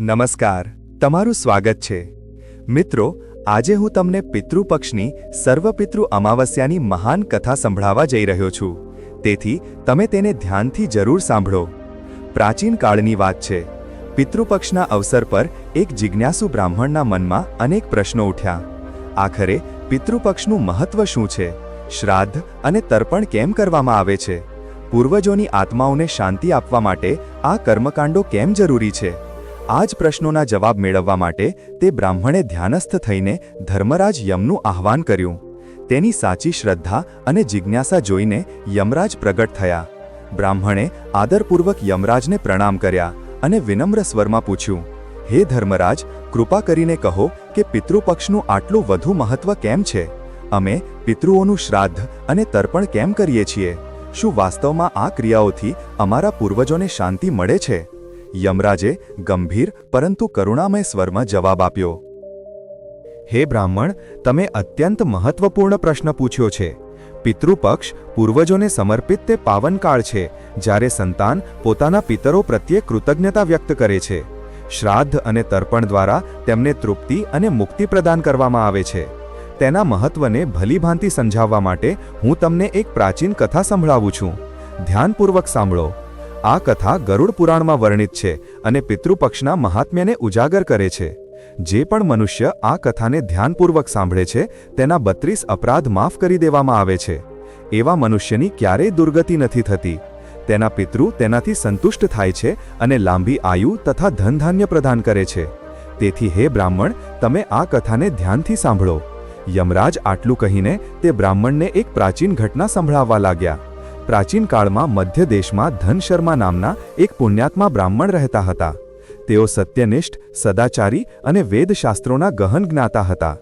નમસ્કાર, તમારું સ્વાગત છે. મિત્રો, આજે હું તમને પિતૃપક્ષની સર્વપિતૃ અમાવસ્યાની મહાન કથા સંભળાવવા જઈ રહ્યો છું. તેથી, તમે તેને ધ્યાનથી જરૂર સાંભળો. પ્રાચીન કાળની વાત છે. પિતૃપક્ષના અવસર પર એક જિજ્ઞાસુ બ્રાહ્મણના મનમાં અનેક પ્રશ્નો ઉઠ્યા. આખરે, પિતૃપક્ષનું મહત્વ શું છે? શ્રાદ્ધ અને તર્પણ કેમ કરવામાં આવે છે? પૂર્વજોની આત્માઓને શાંતિ આપવા માટે આ કર્મકાંડો કેમ જરૂરી છે? આ જ પ્રશ્નોના જવાબ મેળવવા માટે તે બ્રાહ્મણે ધ્યાનસ્થ થઈને ધર્મરાજ યમનું આહ્વાન કર્યું. તેની સાચી શ્રદ્ધા અને જિજ્ઞાસા જોઈને યમરાજ પ્રગટ થયા. બ્રાહ્મણે આદરપૂર્વક યમરાજને પ્રણામ કર્યા અને વિનમ્ર સ્વરમાં પૂછ્યું, હે ધર્મરાજ, કૃપા કરીને કહો કે પિતૃપક્ષનું આટલું વધુ મહત્વ કેમ છે? અમે પિતૃઓનું શ્રાદ્ધ અને તર્પણ કેમ કરીએ છીએ? શું વાસ્તવમાં આ ક્રિયાઓથી અમારા પૂર્વજોને શાંતિ મળે છે? યમરાજે ગંભીર પરંતુ કરુણામય સ્વરમાં જવાબ આપ્યો. હે બ્રાહ્મણ, તમે અત્યંત મહત્વપૂર્ણ પ્રશ્ન પૂછ્યો છે. પિતૃપક્ષ પૂર્વજોને સમર્પિત તે પાવનકાળ છે, જ્યારે સંતાન પોતાના પિતરો પ્રત્યે કૃતજ્ઞતા વ્યક્ત કરે છે. શ્રાદ્ધ અને તર્પણ દ્વારા તેમને તૃપ્તિ અને મુક્તિ પ્રદાન કરવામાં આવે છે. તેના મહત્વને ભલીભાંતિ સમજાવવા માટે હું તમને એક પ્રાચીન કથા સંભળાવું છું. ધ્યાનપૂર્વક સાંભળો. આ કથા ગરુડ પુરાણમાં વર્ણિત છે અને પિતૃપક્ષના મહાત્મ્યને ઉજાગર કરે છે. જે પણ મનુષ્ય આ કથાને ધ્યાનપૂર્વક સાંભળે છે, તેના બત્રીસ અપરાધ માફ કરી દેવામાં આવે છે. એવા મનુષ્યની ક્યારેય દુર્ગતિ નથી થતી. તેના પિતૃ તેનાથી સંતુષ્ટ થાય છે અને લાંબી આયુ તથા ધનધાન્ય પ્રદાન કરે છે. તેથી હે બ્રાહ્મણ, તમે આ કથાને ધ્યાનથી સાંભળો. યમરાજ આટલું કહીને તે બ્રાહ્મણને એક પ્રાચીન ઘટના સંભળાવવા લાગ્યા. પ્રાચીન કાળમાં મધ્ય દેશમાં ધન શર્મા નામના એક પુણ્યાત્મા બ્રાહ્મણ રહેતા હતા. તેઓ સત્યનિષ્ઠ, સદાચારી અને વેદશાસ્ત્રોના ગહન જ્ઞાતા હતા.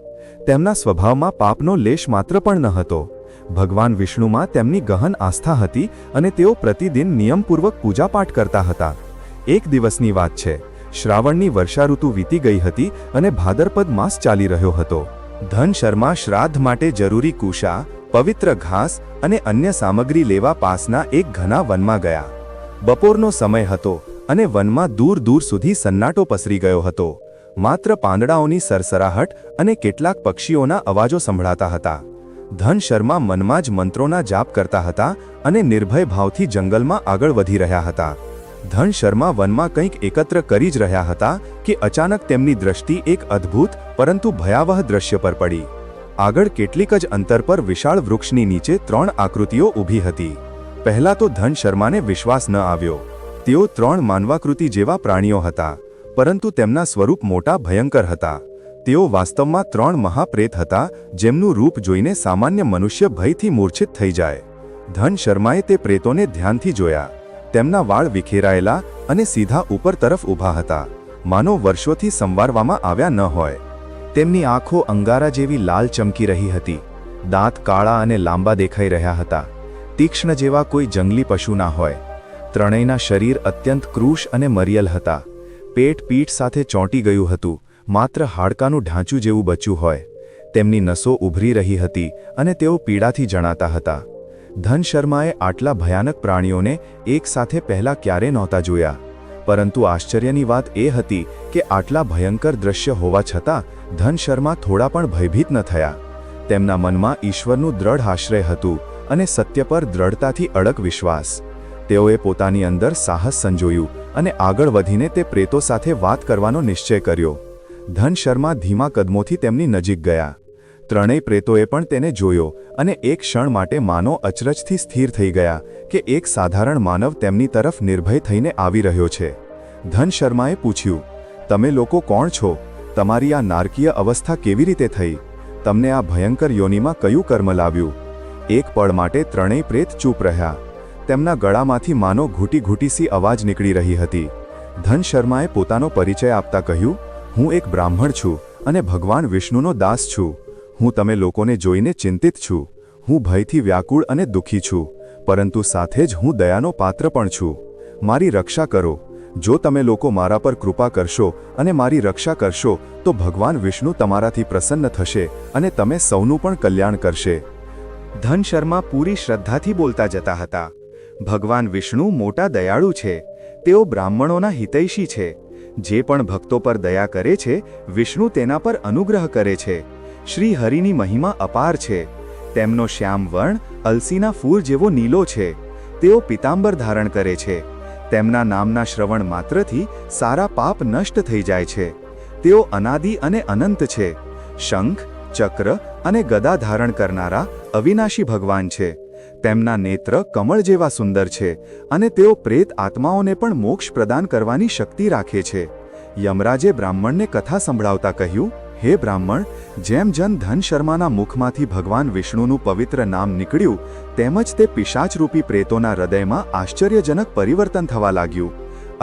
તેમના સ્વભાવમાં પાપનો લેશ માત્ર પણ ન હતો. ભગવાન વિષ્ણુમાં તેમની ગહન આસ્થા હતી અને તેઓ પ્રતિદિન નિયમપૂર્વક પૂજાપાઠ કરતા હતા. એક દિવસની વાત છે, શ્રાવણની વર્ષાઋતુ વીતી ગઈ હતી અને ભાદરપદ માસ ચાલી રહ્યો હતો. ધન શર્મા શ્રાદ્ધ માટે જરૂરી કુશા પવિત્ર ઘાસ અને અન્ય સામગ્રી લેવા પાસના એક ઘના વનમાં ગયા. બપોરનો સમય હતો અને વનમાં દૂર દૂર સુધી સન્નાટો પસરી ગયો હતો. માત્ર પાંદડાઓની સરસરાહટ અને કેટલાક પક્ષીઓના અવાજો સંભળાતા હતા. ધન શર્મા મનમાં જ મંત્રોના જાપ કરતા હતા અને નિર્ભય ભાવથી જંગલમાં આગળ વધી રહ્યા હતા. ધન શર્મા વનમાં કંઈક એકત્ર કરી જ રહ્યા હતા કે અચાનક તેમની દ્રષ્ટિ એક અદ્ભુત, પરંતુ ભયાવહ દ્રશ્ય પર પડી. આગળ કેટલીક જ અંતર પર વિશાળ વૃક્ષની નીચે ત્રણ આકૃતિઓ ઊભી હતી. પહેલા તો ધન શર્માને વિશ્વાસ ન આવ્યો. તેઓ ત્રણ માનવાકૃતિ જેવા પ્રાણીઓ હતા, પરંતુ તેમના સ્વરૂપ મોટા ભયંકર હતા. તેઓ વાસ્તવમાં ત્રણ મહાપ્રેત હતા, જેમનું રૂપ જોઈને સામાન્ય મનુષ્ય ભયથી મૂર્છિત થઈ જાય. ધન શર્માએ તે પ્રેતોને ધ્યાનથી જોયા. તેમના વાળ વિખેરાયેલા અને સીધા ઉપર તરફ ઊભા હતા. માનો વર્ષોથી સંવારવામાં આવ્યા ન હોય. તેમની આંખો અંગારા જેવી લાલ ચમકી રહી હતી. દાંત કાળા અને લાંબા દેખાઈ રહ્યા હતા. તીક્ષ્ણ જેવા કોઈ જંગલી પશુ ના હોય. ત્રણેયના શરીર અત્યંત ક્રૂશ અને મરિયલ હતા. પેટ પીઠ સાથે ચોંટી ગયું હતું. માત્ર હાડકાનું ઢાંચું જેવું બચ્યું હોય. તેમની નસો ઉભરી રહી હતી અને તેઓ પીડાથી જણાતા હતા. ધન શર્માએ આટલા ભયાનક પ્રાણીઓને એકસાથે પહેલા ક્યારે નહોતા જોયા. પરંતુ આશ્ચર્યની વાત એ હતી કે આટલા ભયંકર દ્રશ્ય હોવા છતાં ધન શર્મા થોડા પણ ભયભીત ન થયા. તેમના મનમાં ઈશ્વરનું દ્રઢ આશ્રય હતું અને સત્ય પર દ્રઢતાથી અડક વિશ્વાસ. તેઓએ પોતાની અંદર સાહસ સંજોયું અને આગળ વધીને તે પ્રેતો સાથે વાત કરવાનો નિશ્ચય કર્યો. ધન શર્મા ધીમા કદમોથી તેમની નજીક ગયા. ત્રણેય પ્રેતોએ પણ તેને જોયો અને એક ક્ષણ માટે માનો અચરજથી સ્થિર થઈ ગયા કે એક સાધારણ માનવ તેમની તરફ નિર્ભય થઈને આવી રહ્યો છે. ધન શર્માએ પૂછ્યું, તમે લોકો કોણ છો? તમારી આ નારકીય અવસ્થા કેવી રીતે થઈ? તમને આ ભયંકર યોનિમાં કયું કર્મ લાવ્યું? એક પળ માટે ત્રણેય પ્રેત ચૂપ રહ્યા. તેમના ગળામાંથી માનો ઘૂંટી ઘૂંટીસી અવાજ નીકળી રહી હતી. ધન શર્માએ પોતાનો પરિચય આપતા કહ્યું, હું એક બ્રાહ્મણ છું અને ભગવાન વિષ્ણુનો દાસ છું. હું તમે લોકોને જોઈને ચિંતિત છું. હું ભયથી વ્યાકુળ અને દુઃખી છું, પરંતુ સાથે જ હું દયાનો પાત્ર પણ છું. મારી રક્ષા કરો. જો તમે લોકો મારા પર કૃપા કરશો અને મારી રક્ષા કરશો, તો ભગવાન વિષ્ણુ તમારાથી પ્રસન્ન થશે અને તમે સૌનું પણ કલ્યાણ કરશે. ધન શર્મા પૂરી શ્રદ્ધાથી બોલતા જતા હતા. ભગવાન વિષ્ણુ મોટા દયાળુ છે. તેઓ બ્રાહ્મણોના હિતૈષી છે. જે પણ ભક્તો પર દયા કરે છે, વિષ્ણુ તેના પર અનુગ્રહ કરે છે. શ્રી હરિની મહિમા અપાર છે. તેમનો શ્યામ વર્ણ અલસીના ફૂલ જેવો નીલો છે. તેઓ પિતાંબર ધારણ કરે છે. તેમના નામના શ્રવણ માત્રથી સારા પાપ નષ્ટ થઈ જાય છે. તેઓ અનાદિ અને અનંત છે. શંખ, ચક્ર અને ગદા ધારણ કરનારા અવિનાશી ભગવાન છે. તેમના નેત્ર કમળ જેવા સુંદર છે અને તેઓ પ્રેત આત્માઓને પણ મોક્ષ પ્રદાન કરવાની શક્તિ રાખે છે. યમરાજે બ્રાહ્મણને કથા સંભળાવતા કહ્યું હે બ્રાહ્મણ, જેમ જન ધન શર્માના મુખમાંથી ભગવાન વિષ્ણુનું પવિત્ર નામ નીકળ્યું તેમજ તે પિશાચરૂપી પ્રેતોના હૃદયમાં આશ્ચર્યજનક પરિવર્તન થવા લાગ્યું.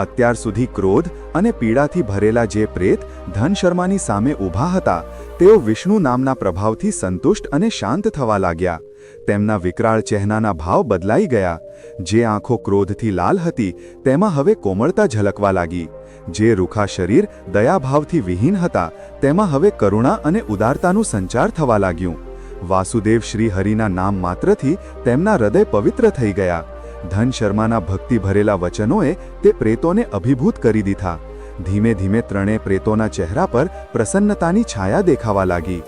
અત્યાર સુધી ક્રોધ અને પીડાથી ભરેલા જે પ્રેત ધન શર્માની સામે ઊભા હતા, તેઓ વિષ્ણુ નામના પ્રભાવથી સંતુષ્ટ અને શાંત થવા લાગ્યા. તેમના વિકરાળ ચહેરાના ભાવ બદલાઈ ગયા. જે આંખો ક્રોધથી લાલ હતી, તેમાં હવે કોમળતા ઝલકવા લાગી. જે રૂખા શરીર દયાભાવથી વિહીન હતા, તેમાં હવે કરુણા અને ઉદારતાનું સંચાર થવા લાગ્યું. વાસુદેવ શ્રી હરિના નામ માત્રથી તેમના હૃદય પવિત્ર થઈ ગયા. ધન શર્માના ભક્તિ ભરેલા વચનોએ તે પ્રેતોને અભિભૂત કરી દીધા. ધીમે ધીમે ત્રણેય પ્રેતોના ચહેરા પર પ્રસન્નતાની છાયા દેખાવા લાગી.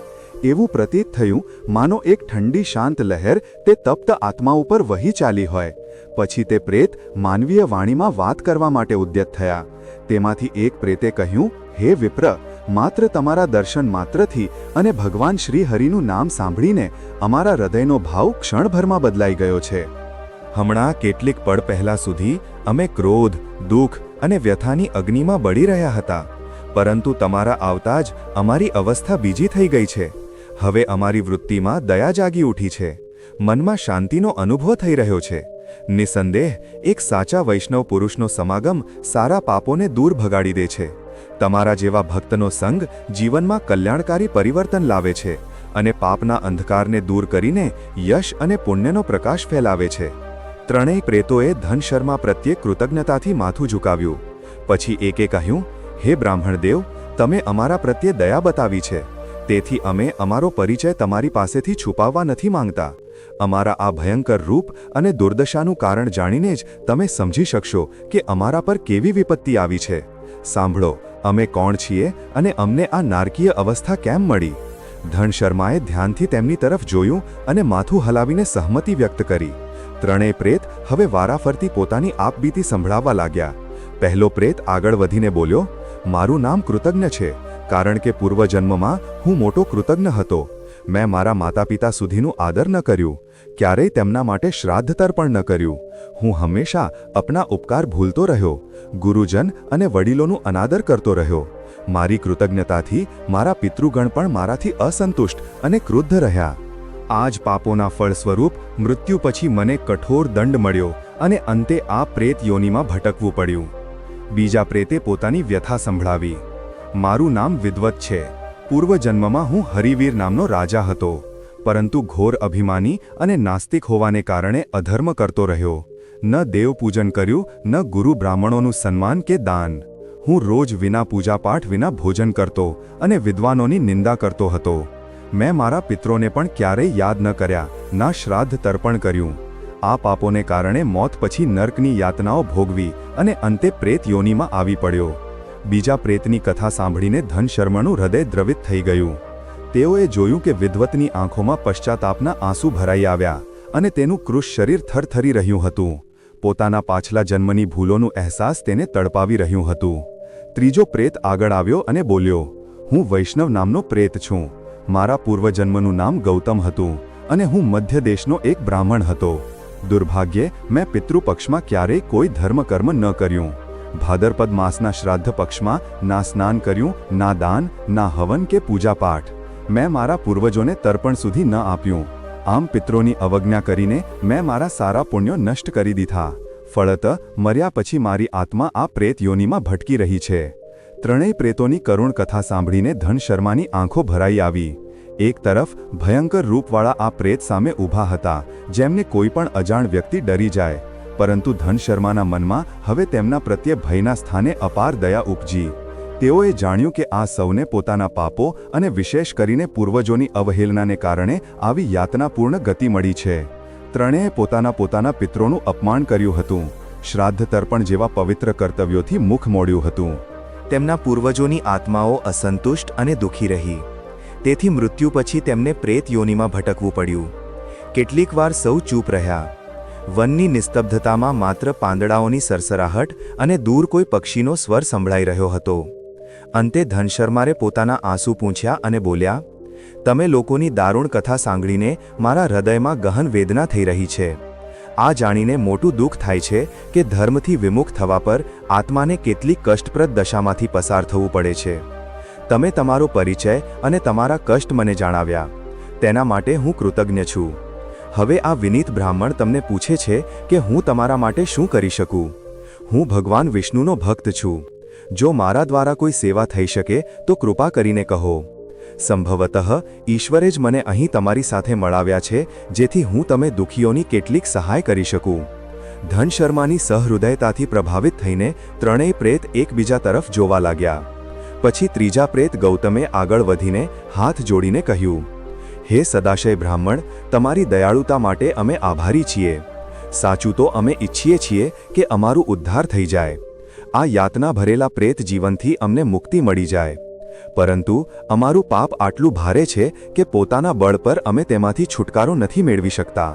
એવું પ્રતીત થયું, માનો એક ઠંડી શાંત લહેર તે તપ્ત આત્મા ઉપર વહી ચાલી હોય. પછી તે પ્રેત માનવીય વાણીમાં વાત કરવા માટે ઉદ્યત થયા. તેમાંથી એક પ્રેતે કહ્યું, હે વિપ્ર, માત્ર તમારા દર્શન માત્રથી અને ભગવાન શ્રી હરિનું નામ સાંભળીને અમારા હૃદયનો ભાવ ક્ષણભરમાં બદલાઈ ગયો છે. હમણાં કેટલીક પળ પહેલા સુધી અમે ક્રોધ, દુઃખ અને વ્યથાની અગ્નિમાં બળી રહ્યા હતા. પરંતુ તમારા આવતા જ અમારી અવસ્થા બીજી થઈ ગઈ છે. હવે અમારી વૃત્તિમાં દયા જાગી ઉઠી છે. મનમાં શાંતિનો અનુભવ થઈ રહ્યો છે. નિસંદેહ એક સાચા વૈષ્ણવ પુરુષનો સમાગમ સારા પાપોને દૂર ભગાડી દે છે. તમારા જેવા ભક્તનો સંગ જીવનમાં કલ્યાણકારી પરિવર્તન લાવે છે અને પાપના અંધકારને દૂર કરીને યશ અને પુણ્યનો પ્રકાશ ફેલાવે છે. ત્રણેય પ્રેતોએ ધન શર્મા પ્રત્યે કૃતજ્ઞતાથી માથું ઝુકાવ્યું. પછી એકે કહ્યું, હે બ્રાહ્મણદેવ તમે અમારા પ્રત્યે દયા બતાવી છે. તેથી અમે અમારો પરિચય તમારી પાસેથી છુપાવવા નથી માંગતા. અમારા આ ભયંકર રૂપ અને દુર્દશાનું કારણ જાણીને જ તમે સમજી શકશો કે અમારા પર કેવી વિપત્તિ આવી છે. સાંભળો, અમે કોણ છીએ અને અમને આ નારકીય અવસ્થા કેમ મળી? ધન શર્માએ ધ્યાનથી તેમની તરફ જોયું અને માથું હલાવીને સહમતિ વ્યક્ત કરી. ત્રણેય પ્રેત હવે વારાફરતી પોતાની આપબીતી સંભળાવવા લાગ્યા. પહેલો પ્રેત આગળ વધીને બોલ્યો, મારું નામ કૃતજ્ઞ છે, કારણ કે પૂર્વજન્મમાં હું મોટો કૃતજ્ઞ હતો. મેં મારા માતા પિતા સુધીનું આદર ન કર્યું, ક્યારેય તેમના માટે શ્રાદ્ધ તર્પણ ન કર્યું. હું હંમેશા અપના ઉપકાર ભૂલતો રહ્યો, ગુરુજન અને વડીલોનું અનાદર કરતો રહ્યો. મારી કૃતજ્ઞતાથી મારા પિતૃગણ પણ મારાથી અસંતુષ્ટ અને ક્રુદ્ધ રહ્યા. આ જ પાપોના ફળ સ્વરૂપ મૃત્યુ પછી મને કઠોર દંડ મળ્યો અને અંતે આ પ્રેત યોનિમાં ભટકવું પડ્યું. બીજા પ્રેતે પોતાની વ્યથા સંભળાવી. મારું નામ વિદવત છે. પૂર્વજન્મમાં હું હરિવીર નામનો રાજા હતો. પરંતુ ઘોર અભિમાની અને નાસ્તિક હોવાને કારણે અધર્મ કરતો રહ્યો. ન દેવપૂજન કર્યું, ન ગુરુ બ્રાહ્મણોનું સન્માન કે દાન. હું રોજ વિના પૂજાપાઠ વિના ભોજન કરતો અને વિદ્વાનોની નિંદા કરતો હતો. મેં મારા પિત્રોને પણ ક્યારેય યાદ ન કર્યા, ના શ્રાદ્ધ તર્પણ કર્યું. આ પાપોને કારણે મોત પછી નર્કની યાતનાઓ ભોગવી અને અંતે પ્રેત યોનિમાં આવી પડ્યો. બીજા પ્રેતની કથા સાંભળીને ધનશર્માનું હૃદય દ્રવિત થઈ ગયું. તેઓએ જોયું કે વિદ્વતની આંખોમાં પશ્ચાતાપના આંસુ ભરાઈ આવ્યા અને તેનું કૃશ શરીર થરથરી રહ્યું હતું. પોતાના પાછલા જન્મની ભૂલોનું અહેસાસ તેને તડપાવી રહ્યું હતું. ત્રીજો પ્રેત આગળ આવ્યો અને બોલ્યો, હું વૈષ્ણવ નામનો પ્રેત છું. મારા પૂર્વજન્મનું નામ ગૌતમ હતું અને હું મધ્ય દેશનો એક બ્રાહ્મણ હતો. દુર્ભાગ્યે, મેં પિતૃપક્ષમાં ક્યારેય કોઈ ધર્મકર્મ ન કર્યું. ભાદરપદ માસના શ્રાદ્ધ પક્ષમાં ના સ્નાન કર્યું, ના દાન, ના હવન કે પૂજાપાઠ મેં મારા પૂર્વજોને તર્પણ સુધી ન આપ્યું. આમ પિત્રોની અવજ્ઞા કરીને મેં મારા સારા પુણ્યો નષ્ટ કરી દીધા. ફળત, મર્યા પછી મારી આત્મા આ પ્રેત યોનિમાં ભટકી રહી છે. ત્રણેય પ્રેતોની કરુણ કથા સાંભળીને ધન શર્માની આંખો ભરાઈ આવી. એક તરફ, ભયંકર રૂપવાળા આ પ્રેત સામે ઊભા હતા, જેમને કોઈ પણ અજાણ વ્યક્તિ ડરી જાય. પરંતુ ધન શર્માના મનમાં હવે તેમના પ્રત્યે ભયના સ્થાને અપાર દયા ઉપજી. તેઓએ જાણ્યું કે આ સૌને પોતાના પાપો અને વિશેષ કરીને પૂર્વજોની અવહેલનાને કારણે આવી યાતનાપૂર્ણ ગતિ મળી છે. ત્રણેય પોતાના પોતાના પિત્રોનું અપમાન કર્યું હતું. શ્રાદ્ધ તર્પણ જેવા પવિત્ર કર્તવ્યોથી મુખ મોડ્યું હતું. તેમના પૂર્વજોની આત્માઓ અસંતુષ્ટ અને દુઃખી રહી. તેથી મૃત્યુ પછી તેમને પ્રેત યોનિમાં ભટકવું પડ્યું. કેટલીકવાર સૌ ચૂપ રહ્યા. વનની નિસ્તબ્ધતામાં માત્ર પાંદડાઓની સરસરાહટ અને દૂર કોઈ પક્ષીનો સ્વર સંભળાઈ રહ્યો હતો. અંતે ધનશર્મારે પોતાના આંસુ પૂંછ્યા અને બોલ્યા, તમે લોકોની દારૂણ કથા સાંભળીને મારા હૃદયમાં ગહન વેદના થઈ રહી છે. આ જાણીને મોટું દુઃખ થાય છે કે ધર્મથી વિમુખ થવા પર આત્માને કેટલી કષ્ટપ્રદ દશામાંથી પસાર થવું પડે છે. તમે તમારો પરિચય અને તમારા કષ્ટ મને જણાવ્યા. તેના માટે હું કૃતજ્ઞ છું. હવે આ વિનીત બ્રાહ્મણ તમને પૂછે છે કે હું તમારા માટે શું કરી શકું? હું ભગવાન વિષ્ણુનો ભક્ત છું. જો મારા દ્વારા કોઈ સેવા થઈ શકે, તો કૃપા કરીને કહો. સંભવતઃ ઈશ્વરે જ મને અહીં તમારી સાથે મળાવ્યા છે, જેથી હું તમે દુઃખીઓની કેટલીક સહાય કરી શકું. ધન શર્માની સહૃદયતાથી પ્રભાવિત થઈને ત્રણેય પ્રેત એકબીજા તરફ જોવા લાગ્યા. પછી ત્રીજા પ્રેત ગૌતમે આગળ વધીને હાથ જોડીને કહ્યું હે સદાશય બ્રાહ્મણ, તમારી દયાળુતા માટે અમે આભારી છીએ. સાચું તો અમે ઈચ્છીએ છીએ કે અમારું ઉદ્ધાર થઈ જાય. આ યાતના ભરેલા પ્રેત જીવનથી અમને મુક્તિ મળી જાય. પરંતુ અમારું પાપ આટલું ભારે છે કે પોતાના બળ પર અમે તેમાંથી છુટકારો નથી મેળવી શકતા.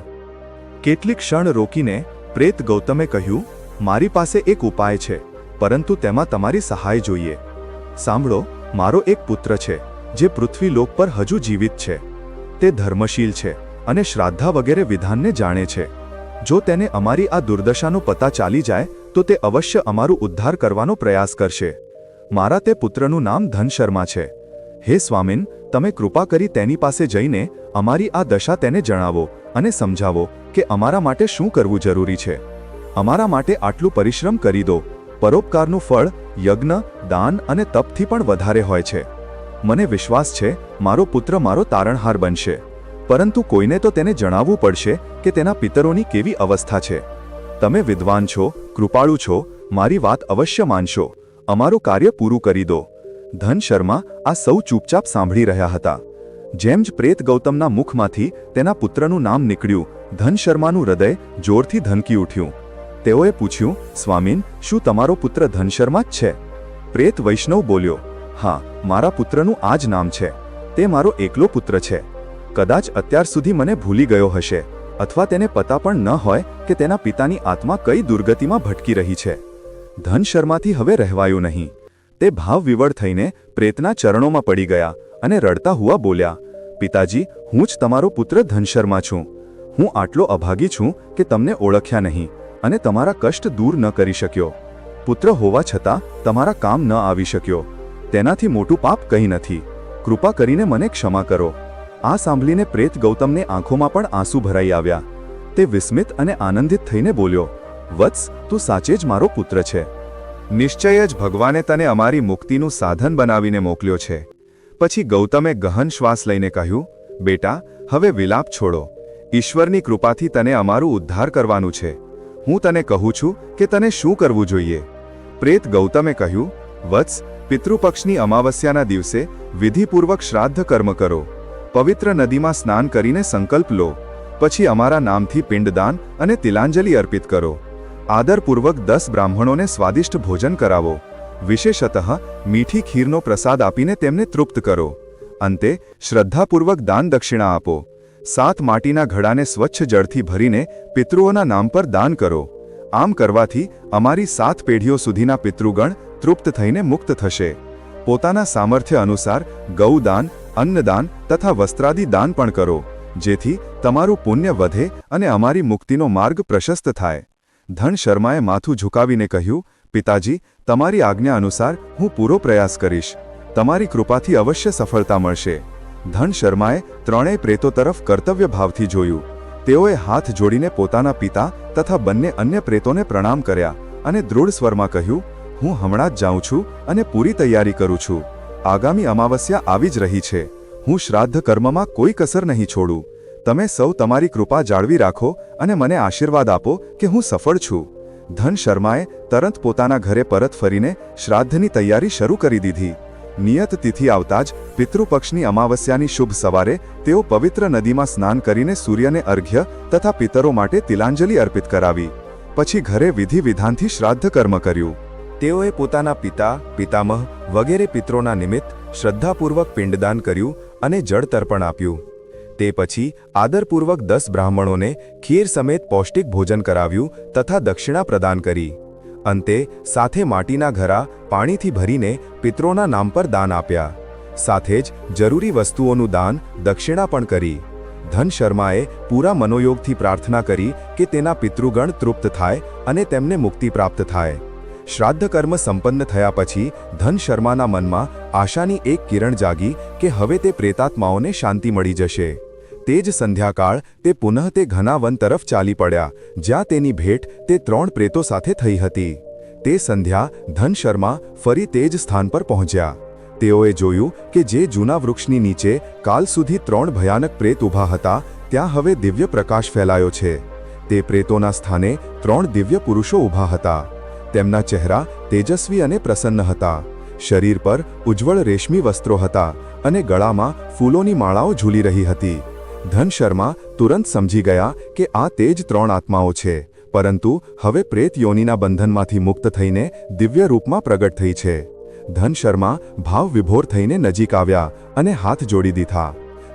કેટલીક ક્ષણ રોકીને, પ્રેત ગૌતમે કહ્યું, મારી પાસે એક ઉપાય છે, પરંતુ તેમાં તમારી સહાય જોઈએ. સાંભળો, મારો એક પુત્ર છે, જે પૃથ્વીલોક પર હજુ જીવિત છે. તે ધર્મશીલ છે અને શ્રાદ્ધા વગેરે વિધાનને જાણે છે. જો તેને અમારી આ દુર્દશાનો પતા ચાલી જાય, તો તે અવશ્ય અમારું ઉદ્ધાર કરવાનો પ્રયાસ કરશે. મારા તે પુત્રનું નામ ધનશર્મા છે. હે સ્વામીન, તમે કૃપા કરી તેની પાસે જઈને અમારી આ દશા તેને જણાવો અને સમજાવો કે અમારા માટે શું કરવું જરૂરી છે. અમારા માટે આટલું પરિશ્રમ કરી દો. પરોપકારનું ફળ, યજ્ઞ, દાન અને તપથી પણ વધારે હોય છે. મને વિશ્વાસ છે, મારો પુત્ર મારો તારણહાર બનશે. પરંતુ કોઈને તો તેને જણાવવું પડશે કે તેના પિતરોની કેવી અવસ્થા છે. તમે વિદ્વાન છો, કૃપાળુ છો, મારી વાત અવશ્ય માનશો. અમારું કાર્ય પૂરું કરી દો. ધન શર્મા આ સૌ ચૂપચાપ સાંભળી રહ્યા હતા. જેમ જ પ્રેત ગૌતમના મુખમાંથી તેના પુત્રનું નામ નીકળ્યું, ધન શર્માનું હૃદય જોરથી ધનકી ઉઠ્યું. તેઓએ પૂછ્યું, સ્વામીન, શું તમારો પુત્ર ધનશર્મા જ છે? પ્રેત વૈષ્ણવ બોલ્યો હા, મારા પુત્રનું આ જ નામ છે. તે મારો એકલો પુત્ર છે. કદાચ અત્યાર સુધી મને ભૂલી ગયો હશે, અથવા તેને પતા પણ ન હોય કે તેના પિતાની આત્મા કઈ દુર્ગતિમાં ભટકી રહી છે. ધન શર્માથી હવે રહેવાયું નહીં. તે ભાવ વિવળ થઈને પ્રેતના ચરણોમાં પડી ગયા અને રડતા હુઆ બોલ્યા, પિતાજી, હું જ તમારો પુત્ર ધનશર્મા છું. હું આટલો અભાગી છું કે તમને ઓળખ્યા નહીં અને તમારા કષ્ટ દૂર ન કરી શક્યો. પુત્ર હોવા છતાં તમારા કામ ન આવી શક્યો. તેનાથી મોટું પાપ કંઈ નથી. કૃપા કરીને મને ક્ષમા કરો. આ સાંભળીને પ્રેત ગૌતમને આંખોમાં પણ આંસુ ભરાઈ આવ્યા. તે વિસ્મિત અને આનંદિત થઈને બોલ્યો, વત્સ, તું સાચે જ મારો પુત્ર છે. નિશ્ચય જ ભગવાને તને અમારી મુક્તિનું સાધન બનાવીને મોકલ્યો છે. પછી ગૌતમે ગહન શ્વાસ લઈને કહ્યું, બેટા, હવે વિલાપ છોડો. ઈશ્વરની કૃપાથી તને અમારું ઉદ્ધાર કરવાનું છે. હું તને કહું છું કે તને શું કરવું જોઈએ? પ્રેત ગૌતમે કહ્યું, વત્સ પિતૃપક્ષની અમાવસ્યાના દિવસે વિધિપૂર્વક શ્રાદ્ધ કર્મ કરો. પવિત્ર નદીમાં સ્નાન કરીને સંકલ્પ લો. પછી અમારા નામથી પિંડદાન અને તિલાંજલિ અર્પિત કરો. આદરપૂર્વક દસ બ્રાહ્મણોને સ્વાદિષ્ટ ભોજન કરાવો. વિશેષતઃ મીઠી ખીરનો પ્રસાદ આપીને તેમને તૃપ્ત કરો. અંતે શ્રદ્ધાપૂર્વક દાન દક્ષિણા આપો. સાત માટીના ઘડાને સ્વચ્છ જળથી ભરીને પિતૃઓના નામ પર દાન કરો. આમ કરવાથી અમારી સાત પેઢીઓ સુધીના પિતૃગણ તૃપ્ત થઈને મુક્ત થશે. પોતાના સામર્થ્ય અનુસાર ગૌદાન, અન્નદાન તથા વસ્ત્રાદિ દાન પણ કરો, જેથી તમારું પુણ્ય વધે અને અમારી મુક્તિનો માર્ગ પ્રશસ્ત થાય. ધન શર્માએ માથું ઝુકાવીને કહ્યું, પિતાજી, તમારી આજ્ઞા અનુસાર હું પૂરો પ્રયાસ કરીશ. તમારી કૃપાથી અવશ્ય સફળતા મળશે. ધન શર્માએ ત્રણેય પ્રેતો તરફ કર્તવ્ય ભાવથી જોયું. તેઓએ હાથ જોડીને પોતાના પિતા તથા બંને અન્ય પ્રેતોને પ્રણામ કર્યા અને દૃઢ સ્વરમાં કહ્યું હું હમણાં જ જાઉં છું અને પૂરી તૈયારી કરું છું. આગામી અમાવસ્યા આવી જ રહી છે. હું શ્રાદ્ધ કર્મમાં કોઈ કસર નહીં છોડું. તમે સૌ તમારી કૃપા જાળવી રાખો અને મને આશીર્વાદ આપો કે હું સફળ છું. ધન શર્માએ તરત પોતાના ઘરે પરત ફરીને શ્રાદ્ધની તૈયારી શરૂ કરી દીધી. નિયત તિથિ આવતા જ પિતૃપક્ષની અમાવસ્યાની શુભ સવારે તેઓ પવિત્ર નદીમાં સ્નાન કરીને સૂર્યને અર્ઘ્ય તથા પિતરો માટે તિલાંજલિ અર્પિત કરાવી. પછી ઘરે વિધિ વિધાનથી શ્રાદ્ધ કર્મ કર્યું. તેઓએ પોતાના પિતા, પિતામહ વગેરે પિત્રોના નિમિત્ત શ્રદ્ધાપૂર્વક પિંડદાન કર્યું અને જળ તર્પણ આપ્યું. તે પછી આદરપૂર્વક દસ બ્રાહ્મણોને ખીર સમેત પૌષ્ટિક ભોજન કરાવ્યું તથા દક્ષિણા પ્રદાન કરી. અંતે સાથે માટીના ઘરા પાણીથી ભરીને પિત્રોના નામ પર દાન આપ્યા. સાથે જ જરૂરી વસ્તુઓનું દાન દક્ષિણા પણ કરી. ધન શર્માએ પૂરા મનોયોગથી પ્રાર્થના કરી કે તેના પિતૃગણ તૃપ્ત થાય અને તેમને મુક્તિ પ્રાપ્ત થાય. શ્રાદ્ધ કર્મ સંપન્ન થયા પછી ધન શર્માના મનમાં આશાની એક કિરણ જાગી કે હવે તે પ્રેતાત્માઓને શાંતિ મળી જશે. તે જ સંધ્યાકાળ તે પુનઃ તે ઘના વન તરફ ચાલી પડ્યા, જ્યાં તેની ભેટ તે ત્રણ પ્રેતો સાથે થઈ હતી. તે સંધ્યા, ધન શર્મા ફરી તે જ સ્થાન પર પહોંચ્યા. તેઓએ જોયું કે જે જૂના વૃક્ષની નીચે કાલ સુધી ત્રણ ભયાનક પ્રેત ઊભા હતા, ત્યાં હવે દિવ્ય પ્રકાશ ફેલાયો છે. તે પ્રેતોના સ્થાને ત્રણ દિવ્ય પુરુષો ઊભા હતા. તેમના ચહેરા તેજસ્વી અને પ્રસન્ન હતા. શરીર પર ઉજ્જવળ રેશમી વસ્ત્રો હતા અને ગળામાં ફૂલોની માળાઓ ઝૂલી રહી હતી. ધન શર્મા તુરંત સમજી ગયા કે આ તે જ ત્રણ આત્માઓ છે, પરંતુ હવે પ્રેત યોનિના બંધનમાંથી મુક્ત થઈને દિવ્ય રૂપમાં પ્રગટ થઈ છે. ધન શર્મા ભાવ વિભોર થઈને નજીક આવ્યા અને હાથ જોડી દીધા.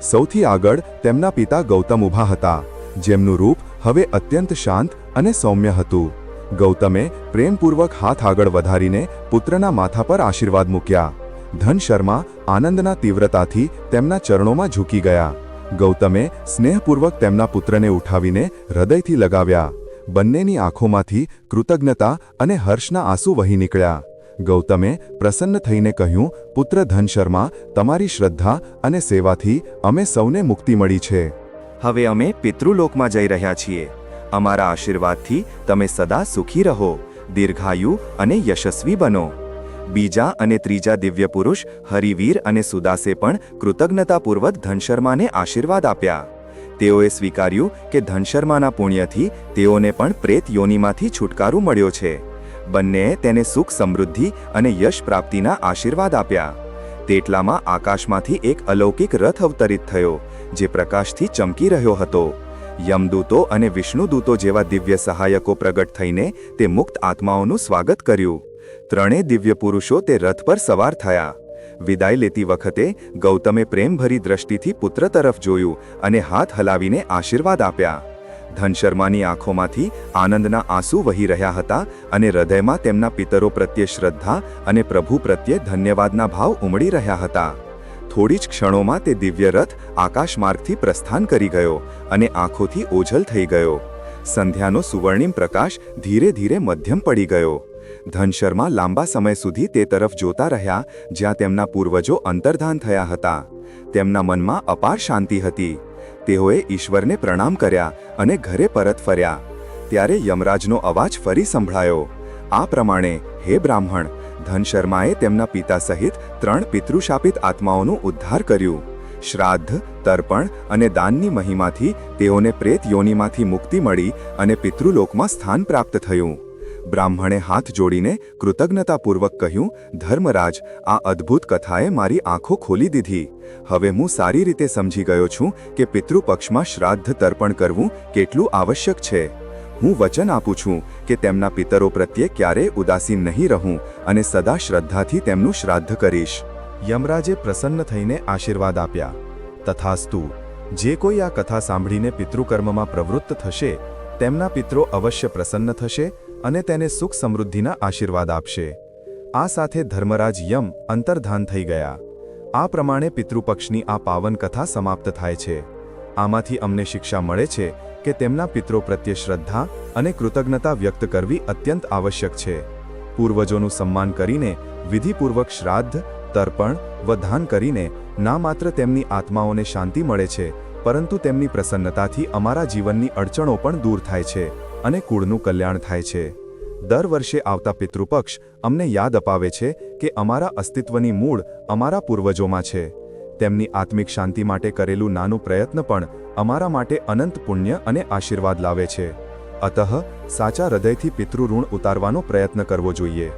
સૌથી આગળ તેમના પિતા ગૌતમ ઊભા હતા, જેમનું રૂપ હવે અત્યંત શાંત અને સૌમ્ય હતું. ગૌતમે પ્રેમપૂર્વક હાથ આગળ વધારીને પુત્રના માથા પર આશીર્વાદ મૂક્યા. ધન શર્મા આનંદના તીવ્રતાથી તેમના ચરણોમાં ઝૂકી ગયા. ગૌતમે સ્નેહપૂર્વક તેમના પુત્રને ઉઠાવીને હૃદયથી લગાવ્યા. બંનેની આંખોમાંથી કૃતજ્ઞતા અને હર્ષના આંસુ વહી નીકળ્યા. ગૌતમે પ્રસન્ન થઈને કહ્યું, પુત્ર ધન શર્મા, તમારી શ્રદ્ધા અને સેવાથી અમે સૌને મુક્તિ મળી છે. હવે અમે પિતૃલોકમાં જઈ રહ્યા છીએ. અમારા આશીર્વાદથી તમે સદા સુખી રહો, દીર્ઘાયુ અને યશસ્વી બનો. બીજા અને ત્રીજા દિવ્ય પુરુષ હરિવીર અને સુદાસે પણ કૃતજ્ઞતાપૂર્વક ધનશર્માને આશીર્વાદ આપ્યા. તેઓએ સ્વીકાર્યું કે ધનશર્માના પુણ્યથી તેઓને પણ પ્રેત યોનિમાંથી છુટકારો મળ્યો છે. બંનેએ તેને સુખ સમૃદ્ધિ અને યશ પ્રાપ્તિના આશીર્વાદ આપ્યા. તેટલામાં આકાશમાંથી એક અલૌકિક રથ અવતરિત થયો, જે પ્રકાશથી ચમકી રહ્યો હતો. યમદૂતો અને વિષ્ણુદૂતો જેવા દિવ્ય સહાયકો પ્રગટ થઈને તે મુક્ત આત્માઓનું સ્વાગત કર્યું. ત્રણેય દિવ્ય પુરુષો તે રથ પર સવાર થયા. વિદાય લેતી વખતે ગૌતમે પ્રેમભરી દ્રષ્ટિથી પુત્ર તરફ જોયું અને હાથ હલાવીને આશીર્વાદ આપ્યા. ધનશર્માની આંખોમાંથી આનંદના આંસુ વહી રહ્યા હતા અને હૃદયમાં તેમના પિતરો પ્રત્યે શ્રદ્ધા અને પ્રભુ પ્રત્યે ધન્યવાદના ભાવ ઉમડી રહ્યા હતા. થોડી જ ક્ષણોમાં તે દિવ્ય રથ આકાશમાર્ગથી પ્રસ્થાન કરી ગયો અને આંખોથી ઓઝલ થઈ ગયો. સંધ્યાનો સુવર્ણિમ પ્રકાશ ધીરે ધીરે મધ્યમ પડી ગયો. ધનશર્મા લાંબા સમય સુધી તે તરફ જોતા રહ્યા જ્યાં તેમના પૂર્વજો અંતર્ધાન થયા હતા. તેમના મનમાં અપાર શાંતિ હતી. તેઓએ ઈશ્વરને પ્રણામ કર્યા અને ઘરે પરત ફર્યા. ત્યારે યમરાજનો અવાજ ફરી સંભળાયો. આ પ્રમાણે, હે બ્રાહ્મણ ધનશર્માએ તેમના પિતા સહિત ત્રણ પિતૃશાપિત આત્માઓનું ઉદ્ધાર કર્યું. શ્રાદ્ધ, તર્પણ અને દાનની મહિમાથી તેઓને પ્રેત યોનિમાંથી મુક્તિ મળી અને પિતૃલોકમાં સ્થાન પ્રાપ્ત થયું. બ્રાહ્મણે હાથ જોડીને કૃતજ્ઞતાપૂર્વક કહ્યું, ધર્મરાજ, આ અદ્ભુત કથાએ મારી આંખો ખોલી દીધી. હવે હું સારી રીતે સમજી ગયો છું કે પિતૃપક્ષમાં શ્રાદ્ધ, તર્પણ કરવું કેટલું આવશ્યક છે. હું વચન આપું છું કે તેમના પિતરો પ્રત્યે ક્યારેય ઉદાસીન નહીં રહું અને સદા શ્રદ્ધાથી તેમનું શ્રાદ્ધ કરીશ. યમરાજે પ્રસન્ન થઈને આશીર્વાદ આપ્યા. તથાસ્તુ, જે કોઈ આ કથા સાંભળીને પિતૃકર્મમાં પ્રવૃત્ત થશે, તેમના પિત્રો અવશ્ય પ્રસન્ન થશે અને તેને સુખ સમૃદ્ધિના આશીર્વાદ આપશે. આ સાથે ધર્મરાજ યમ અંતર્ધાન થઈ ગયા. આ પ્રમાણે પિતૃપક્ષની આ પાવન કથા સમાપ્ત થાય છે. આમાંથી અમને શિક્ષા મળે છે કે તેમના પિત્રો પ્રત્યે શ્રદ્ધા અને કૃતજ્ઞતા વ્યક્ત કરવી અત્યંત આવશ્યક છે. પૂર્વજોનું સન્માન કરીને વિધિપૂર્વક શ્રાદ્ધ, તર્પણ, વધાન કરીને ના માત્ર તેમની આત્માઓને શાંતિ મળે છે, પરંતુ તેમની પ્રસન્નતાથી અમારા જીવનની અડચણો પણ દૂર થાય છે અને કુળનું કલ્યાણ થાય છે. દર વર્ષે આવતા પિતૃપક્ષ અમને યાદ અપાવે છે કે અમારા અસ્તિત્વની મૂળ અમારા પૂર્વજોમાં છે. તેમની આત્મિક શાંતિ માટે કરેલું નાનું પ્રયત્ન પણ અમારા માટે અનંત પુણ્ય અને આશીર્વાદ લાવે છે. અતઃ, સાચા હૃદયથી પિતૃઋણ ઉતારવાનો પ્રયત્ન કરવો જોઈએ.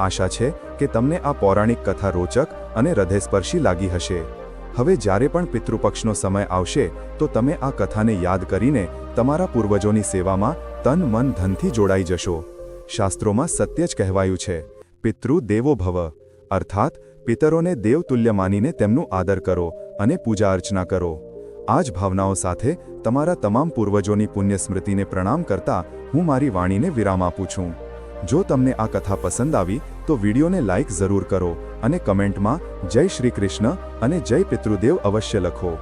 આશા છે કે તમને આ પૌરાણિક કથા રોચક અને હૃદયસ્પર્શી લાગી હશે. હવે જ્યારે પણ પિતૃપક્ષનો સમય આવશે, તો તમે આ કથાને યાદ કરીને તમારા પૂર્વજોની સેવામાં તન, મન, ધનથી જોડાઈ જશો. શાસ્ત્રોમાં સત્ય જ કહેવાયું છે. પિતૃ દેવો ભવ. અર્થાત પિતરોને દેવતુલ્ય માનીને તેમનું આદર કરો અને પૂજા અર્ચના કરો. આ જ ભાવનાઓ સાથે તમારા તમામ પૂર્વજોની પુણ્ય સ્મૃતિને પ્રણામ કરતા હું મારી વાણીને વિરામ આપું છું. જો તમને આ કથા પસંદ આવી, તો વિડીયોને લાઇક જરૂર કરો અને કમેન્ટમાં જય શ્રી કૃષ્ણ અને જય પિતૃદેવ અવશ્ય લખો.